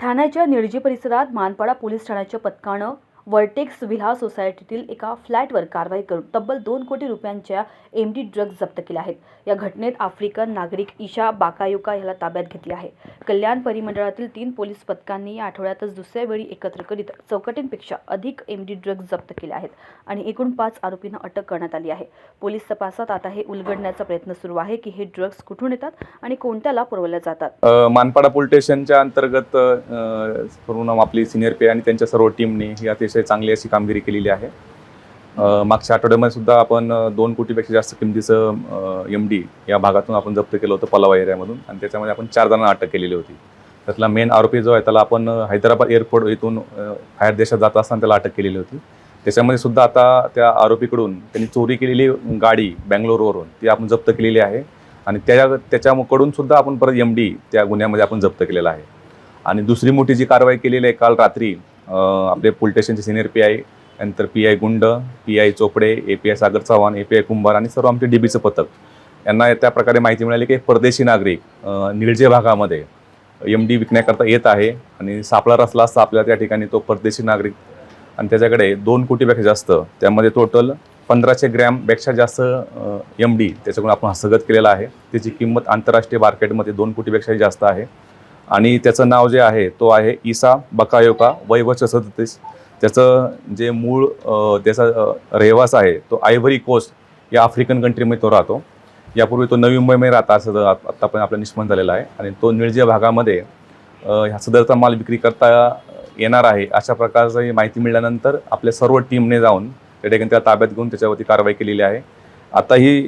ठाण्याच्या निळजी परिसरात मानपाडा पोलीस ठाण्याच्या पथकानं वर्टेक्स विल्हा सोसायटीतील एका फ्लॅटवर कारवाई करून तब्बल दोन कोटी रुपयांच्या एम डी ड्रग्ज जप्त केल्या आहेत. या घटनेत आफ्रिकन नागरिक ईशा बाकायुका याला ताब्यात घेतले आहे. कल्याण परिमंडळातील तीन पोलीस पथकांनी या आठवड्यातच दुसऱ्या वेळी एकत्र करीत चौकटींपेक्षा अधिक एम डी ड्रग्ज जप्त केले आहेत आणि एकूण पाच आरोपींना अटक करण्यात आली आहे. पोलीस तपासात आता हे उलगडण्याचा प्रयत्न सुरू आहे की हे ड्रग्ज कुठून येतात आणि कोणत्याला पुरवल्या जातात. मानपाडा पोलीस स्टेशनच्या अंतर्गत आपली सिनियर पी आणि त्यांच्या सर्व टीमने ही अतिशय चांगली अशी कामगिरी केलेली आहे. मागच्या आठवड्यामध्ये सुद्धा आपण दोन कोटीपेक्षा जास्त किमतीचं एम डी या भागातून आपण जप्त केलं होतं पलावा एरियामधून आणि त्याच्यामध्ये आपण चार जणांना अटक केलेली होती. त्यातला मेन आरोपी जो आहे त्याला आपण हैदराबाद एअरपोर्ट इथून बाहेर देशात जात असताना त्याला अटक केलेली होती. त्याच्यामध्ये सुद्धा आता त्या आरोपीकडून त्यांनी चोरी केलेली गाडी बँगलोरवरून ती आपण जप्त केलेली आहे आणि त्या त्याच्याकडून सुद्धा आपण परत एम डी त्या गुन्ह्यामध्ये आपण जप्त केलेला आहे. आणि दुसरी मोठी जी कारवाई केलेली आहे काल रात्री आपले पोलीस स्टेशनचे सिनियर पी आय नंतर P I Gund P I Chopde A P I Sagar Chavan A P I Kumbhar आणि सर्व आमचे डीबीचं पथक. यांना त्या प्रकारे माहिती मिळाली की परदेशी नागरिक निळजे भागामध्ये एम डी विकण्याकरता येत आहे आणि सापळा रचला असता आपल्या त्या ठिकाणी तो परदेशी नागरिक. आणि त्याच्याकडे दोन कोटीपेक्षा जास्त त्यामध्ये टोटल पंधराशे ग्रॅमपेक्षा जास्त एम डी त्याच्याकडून आपण हस्तगत केलेला आहे. त्याची किंमत आंतरराष्ट्रीय मार्केटमध्ये दोन कोटीपेक्षाही जास्त आहे. आणि त्याचं नाव जे आहे तो आहे इसा बकायोका वैवच सदतीस त्याचं जे मूळ त्याचा रहिवास आहे तो आयव्हरी कोस्ट या आफ्रिकन कंट्रीमध्ये तो राहतो. यापूर्वी तो नवी मुंबईमध्ये राहता असं आत्ता पण आपला निष्पन्न झालेला आहे. आणि तो निळज्या भागामध्ये ह्या सदरचा माल विक्री करता येणार आहे अशा प्रकारची माहिती मिळाल्यानंतर आपल्या सर्व टीमने जाऊन त्या ठिकाणी त्या ताब्यात घेऊन त्याच्यावरती कारवाई केलेली आहे. आताही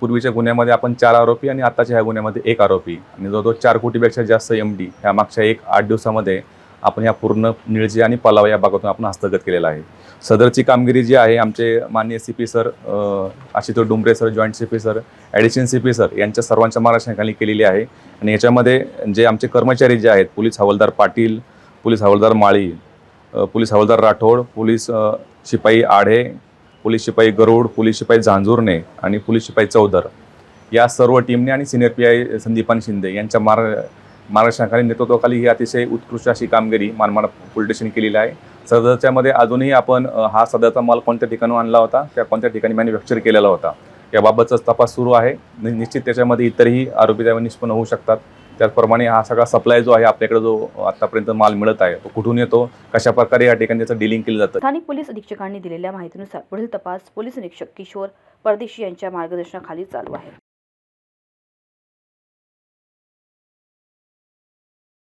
पूर्वीच्या गुन्ह्यामध्ये आपण चार आरोपी आणि आताच्या ह्या गुन्ह्यामध्ये एक आरोपी. आणि जवळजवळ चार कोटीपेक्षा जास्त एम डी ह्या मागच्या एक आठ दिवसामध्ये आपण ह्या पूर्ण निळजी आणि पलावा या भागातून आपण हस्तगत केलेला आहे. सदरची कामगिरी जी आहे आमचे माननीय सी पी सर अ, Ashutosh Dumbre sir joint C P sir addition C P sir यांच्या सर्वांच्या मार्गदर्शनाखाली केलेली आहे. आणि याच्यामध्ये जे आमचे कर्मचारी जे आहेत पोलीस हवालदार पाटील पोलीस हवालदार माळी पोलीस हवालदार राठोड पोलीस शिपाई आढे पोलीस शिपाई गरुड पोलीस शिपाई झांजुर्णे आणि पोलीस शिपाई चौधर या सर्व टीमने आणि senior P I Sandipan Shinde यांच्या मार मार्गदर्शनाखाली नेतृत्वाखाली ही अतिशय उत्कृष्ट अशी कामगिरी मानमाड पोलीस स्टेशन केलेली आहे. सदरच्यामध्ये अजूनही आपण हा सदरचा माल कोणत्या ठिकाणी आणला होता त्या कोणत्या ठिकाणी मॅन्युफॅक्चर केलेला होता याबाबतचा तपास सुरू आहे. निश्चित त्याच्यामध्ये इतरही आरोपी त्यावेळी निष्पन्न होऊ शकतात. त्याचप्रमाणे हा सगळा सप्लाय जो आहे आपल्याकडे जो आतापर्यंत माल मिळत आहे तो कुठून येतो? कशा प्रकारे या ठिकाणी त्याचं डिलिंग केलं जातं? स्थानिक पोलीस अधीक्षकांनी दिलेल्या माहितीनुसार पुढील तपास पोलीस निरीक्षक किशोर परदेशी यांच्या मार्गदर्शनाखाली चालू आहे.